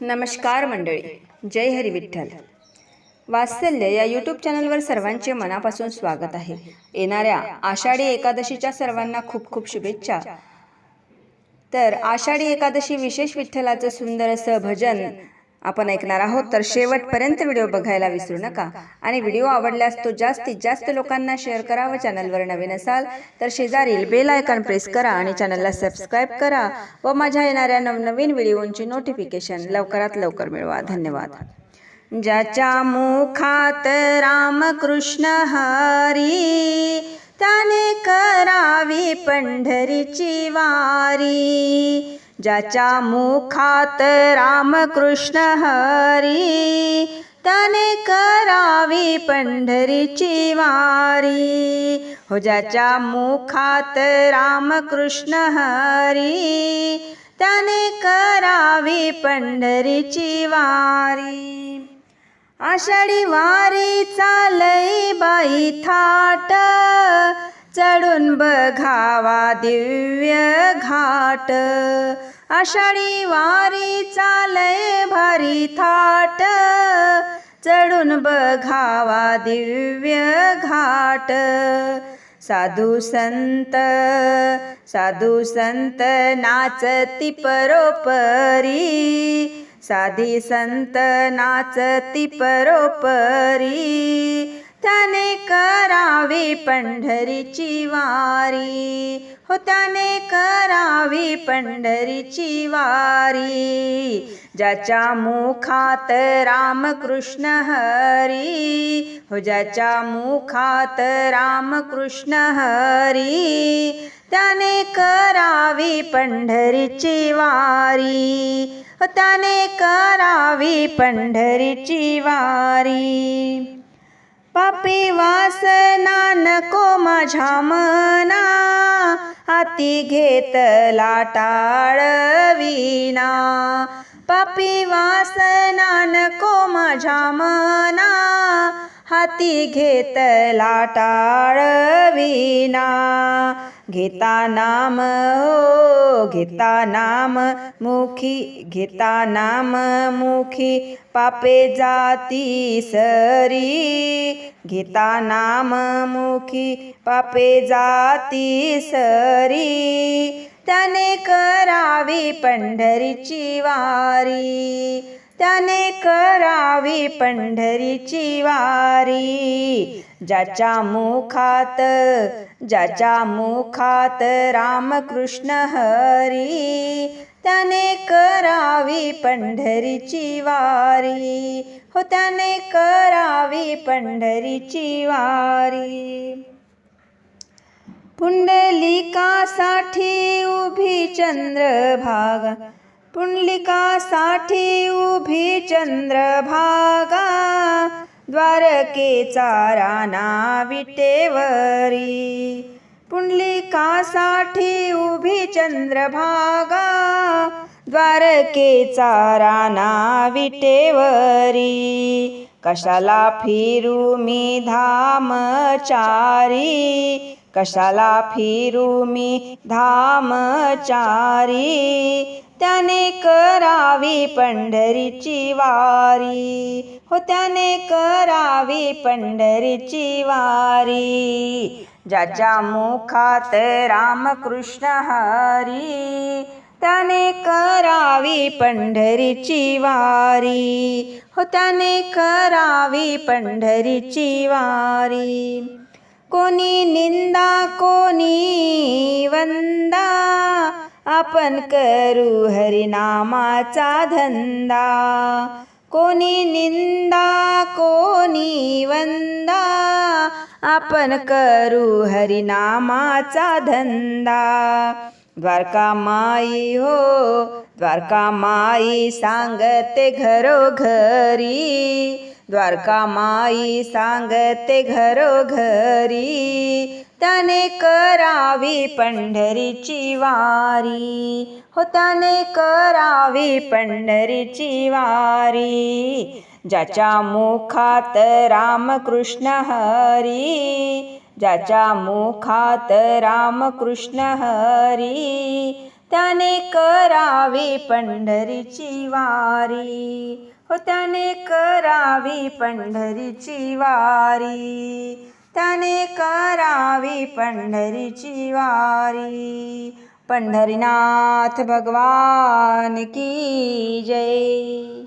नमस्कार मंडळी. जय हरी विठ्ठल. वात्सल्य या यूट्यूब चॅनलवर सर्वांचे मनापासून स्वागत आहे. येणाऱ्या आषाढी एकादशीच्या सर्वांना खूप खूप शुभेच्छा. तर आषाढी एकादशी विशेष विठ्ठलाचं सुंदर असं भजन आपण ऐकणार आहोत तर शेवटपर्यंत व्हिडिओ बघायला विसरू नका. आणि व्हिडिओ आवडल्यास तो जास्तीत जास्त लोकांना शेअर करा व चॅनलवर नवीन असाल तर शेजारील बेल आयकॉन प्रेस करा आणि चॅनलला सबस्क्राईब करा व माझ्या येणाऱ्या नवनवीन व्हिडिओंची नोटिफिकेशन लवकरात लवकर मिळवा. धन्यवाद. ज्याच्या मुखात रामकृष्ण हरी त्याने करावी पंढरीची वारी. ज्याच्या मुखात रामकृष्ण हरी त्याने करावी पंढरीची वारी. हो ज्याच्या मुखात रामकृष्ण हरी त्याने करावी पंढरीची वारी. आषाढी वारी चालई बाई थाट चढून बघावा दिव्य घाट. आषाढी वारी चालय भारी थाट. चढून बघावा दिव्य घाट. साधू संत साधू संत नाचती परोपरी. साधी संत नाचती परोपरी. त्याने करावी पंढरीची वारी. हो त्याने करावी पंढरीची वारी. ज्याच्या मुखात रामकृष्ण हरी हो ज्याच्या मुखात रामकृष्ण हरी त्याने करावी पंढरीची वारी. हो, त्याने करावी पंढरीची वारी. पापी वासना नको माझ्या मना हाती घेतला टाळविना पापी वासना नको माझ्या मना हाती घेतला टाळविना घेता नाम ओ घेता नाम मुखी घेता नाम मुखी पापे जाती सरी. घेता नाम मुखी पापे जाती सरी. त्याने करावी पंढरीची वारी. त्याने करावी पंढरीची वारी. ज्याच्या मुखात ज्याच्या मुखात रामकृष्ण हरी त्याने करावी पंढरीची वारी. हो त्याने करावी पंढरीची वारी. पुंडलिकासाठी उभी चंद्रभागा पुंडलिकासाठी उभी चंद्रभागा द्वारकेचा राणा विटेवरी. पुंडलिकासाठी उभी चंद्रभागा द्वारकेचा राणा विटेवरी. कशाला फिरू मी धामचारी? कशाला फिरू मी धामचारी? त्याने करावी पंढरीची वारी. हो त्याने करावी पंढरीची वारी. ज्याच्या मुखात रामकृष्ण हरी त्याने करावी पंढरीची वारी. हो त्याने करावी पंढरीची वारी. कोणी निंदा कोणी वंदा आपण करू हरिनामाचा धंदा. कोणी निंदा कोणी वंदा. आपण करू हरिनामाचा धंदा. द्वारका माई हो द्वारका माई सांगते घरोघरी. द्वारका माई सांगते घरोघरी त्याने करावी पंढरीची वारी. हो त्याने करावी पंढरीची वारी. ज्याच्या मुखात रामकृष्ण हरी ज्याच्या मुखात रामकृष्ण हरी त्याने करावी पंढरीची वारी. हो त्याने करावी पंढरीची वारी त्याने करावी पंढरीची वारी पंढरीनाथ भगवान की जय